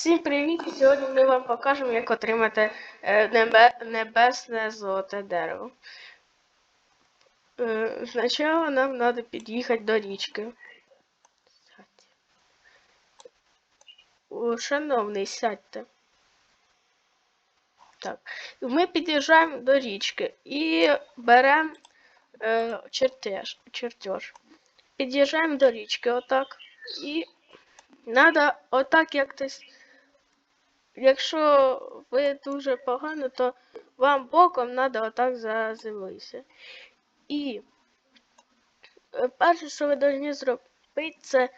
Всім привіт! Сьогодні ми вам покажемо, як отримати е, небесне золоте дерево. Е, Спочатку нам треба під'їхати до річки. Шановний, сядьте. Так. Ми під'їжджаємо до річки і беремо е, чертеж, чертеж. Під'їжджаємо до річки отак. І треба отак як десь. Якщо ви дуже погано, то вам боком треба отак заземлитися. І е, перше, що ви повинні зробити, це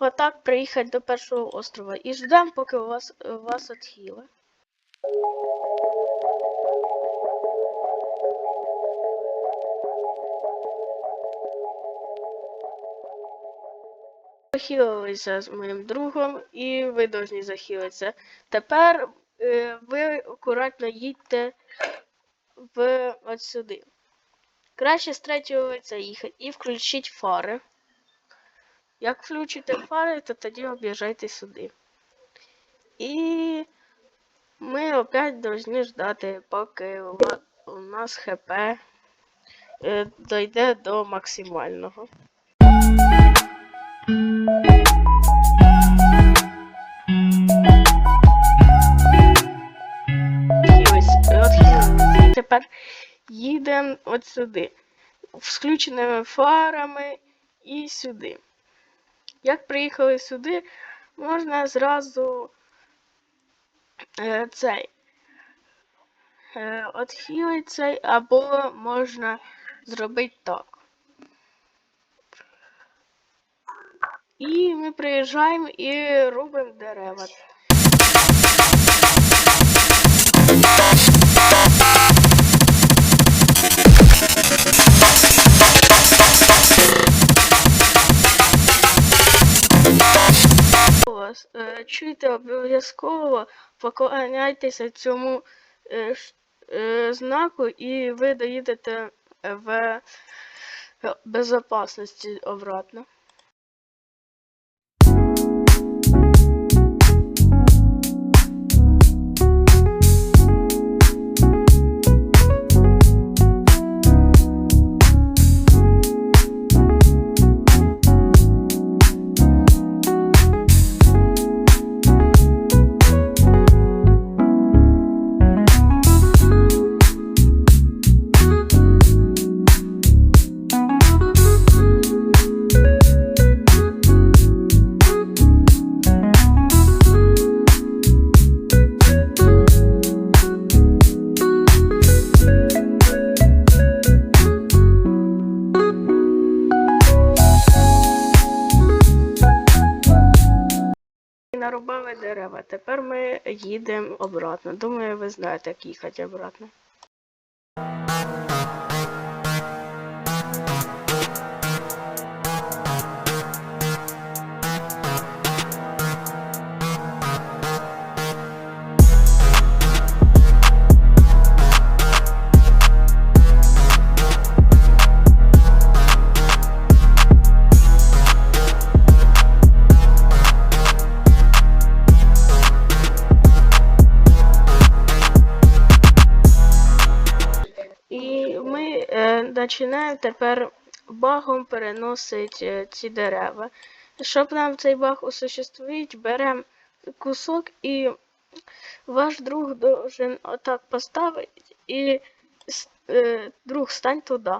отак приїхати до першого острова. І ждемо, поки у вас, вас отхиле. Захилилися з моїм другом, і ви повинні захилитися. Тепер е, ви акуратно їдьте в от сюди. Краще з третього лиця їхати і включіть фари. Як включите фари, то тоді об'їжджайте сюди. І ми опять повинні ждати, поки у нас ХП е, дойде до максимального. Тепер їдемо от сюди. Включеними фарами і сюди. Як приїхали сюди, можна зразу е, цей е, отхилити цей, або можна зробити так. І ми приїжджаємо і робимо дерева. Е, Чуйте обов'язково, поклоняйтеся цьому е, е, знаку, і ви доїдете в безопасності обратно. Нарубали дерева. Тепер ми їдемо обратно. Думаю, ви знаєте, як їхати обратно. Починаємо тепер багом переносити е, ці дерева. Щоб нам цей баг осуществити, беремо кусок і ваш друг должен отак поставити і е, друг стань туди.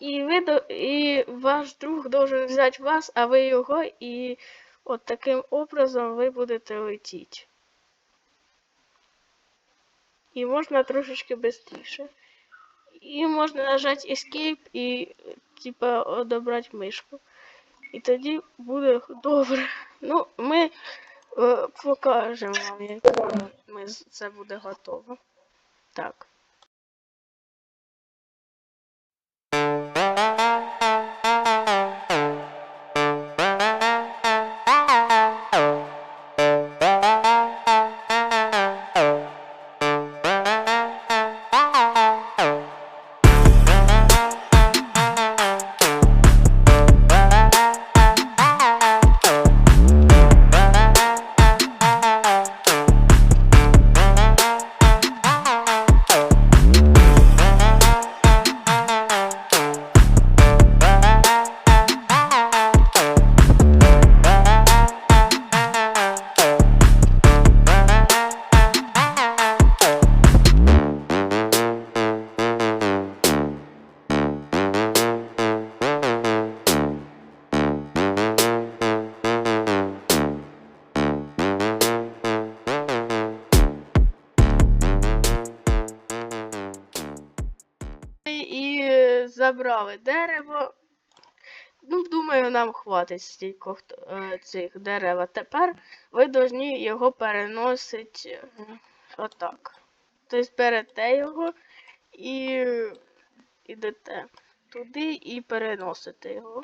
І, ви, і ваш друг должен взяти вас, а ви його, і от таким образом ви будете летіти. І можна трошечки швидше. І можна нажати Escape і, типа, одобрати мишку. І тоді буде добре. Ну, ми е, покажемо вам, як ми, це буде готово. Так. Забрали дерево. Ну, думаю, нам хватить стільки е, цих дерев. Тепер ви повинні його переносити отак. Тобто берете його і ідете туди і переносите його.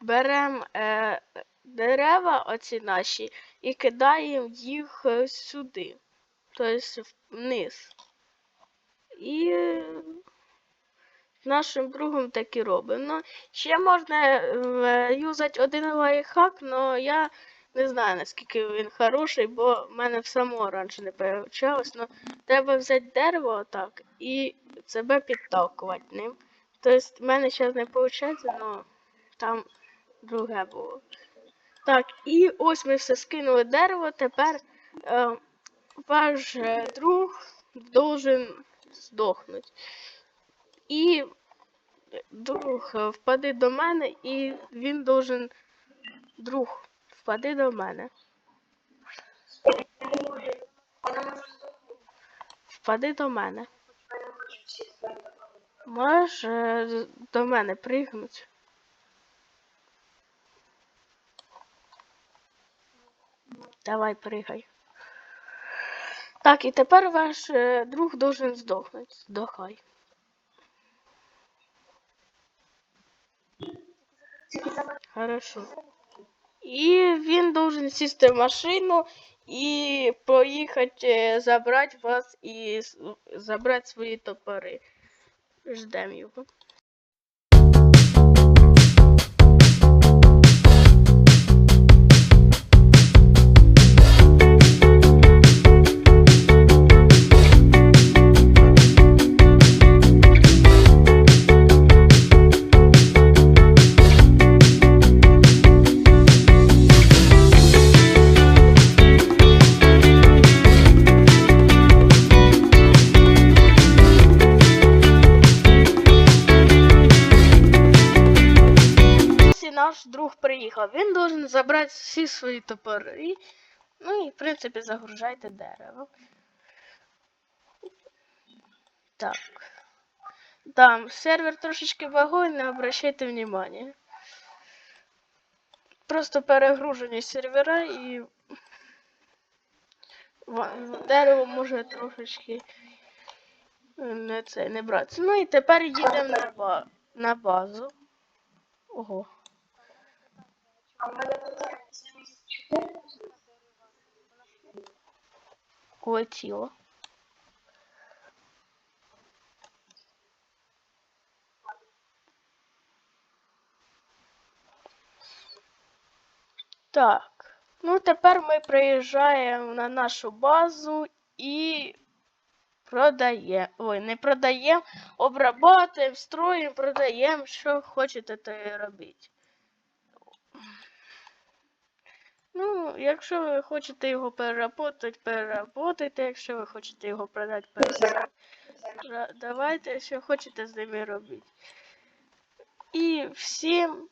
Беремо е, дерева, оці наші, і кидаємо їх е, сюди, тобто вниз. І з нашим другом так і робимо. Ну, ще можна е, юзати один лайфхак, але я не знаю, наскільки він хороший, бо в мене в самого раніше не получалось. Ну, треба взяти дерево отак і себе підталкувати ним. Тобто в мене зараз не виходить, але там друге було. Так, і ось ми все скинули дерево, тепер е, ваш е, друг должен здохнути. І друг е, впаде до мене, і він должен. Друг, впади до мене. Впади до мене. Можеш е, до мене пригнути? Давай, пригай. Так, і тепер ваш е, друг должен здохнути. Здохай. Хорошо. І він должен сісти в машину і поїхати е, забрати вас і забрати свої топори. Ждем його. Приїхав. Він должен забрати всі свої топори. Ну і, в принципі, загружайте дерево. Так. Там сервер трошечки вагой, не обращайте внимания. Просто перегружені сервера і дерево може трошечки не це не братися. Ну і тепер їдемо на, ба- на базу. Ого. Улетіло. Так. Ну, тепер ми приїжджаємо на нашу базу і продаємо. Ой, не продаємо, обрабатуємо, строїмо, продаємо, що хочете, то і робіть. Ну, якщо ви хочете його переработати, переработайте. Якщо ви хочете його продати, переработайте. Давайте, що хочете з ними робити. І всім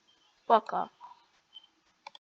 пока.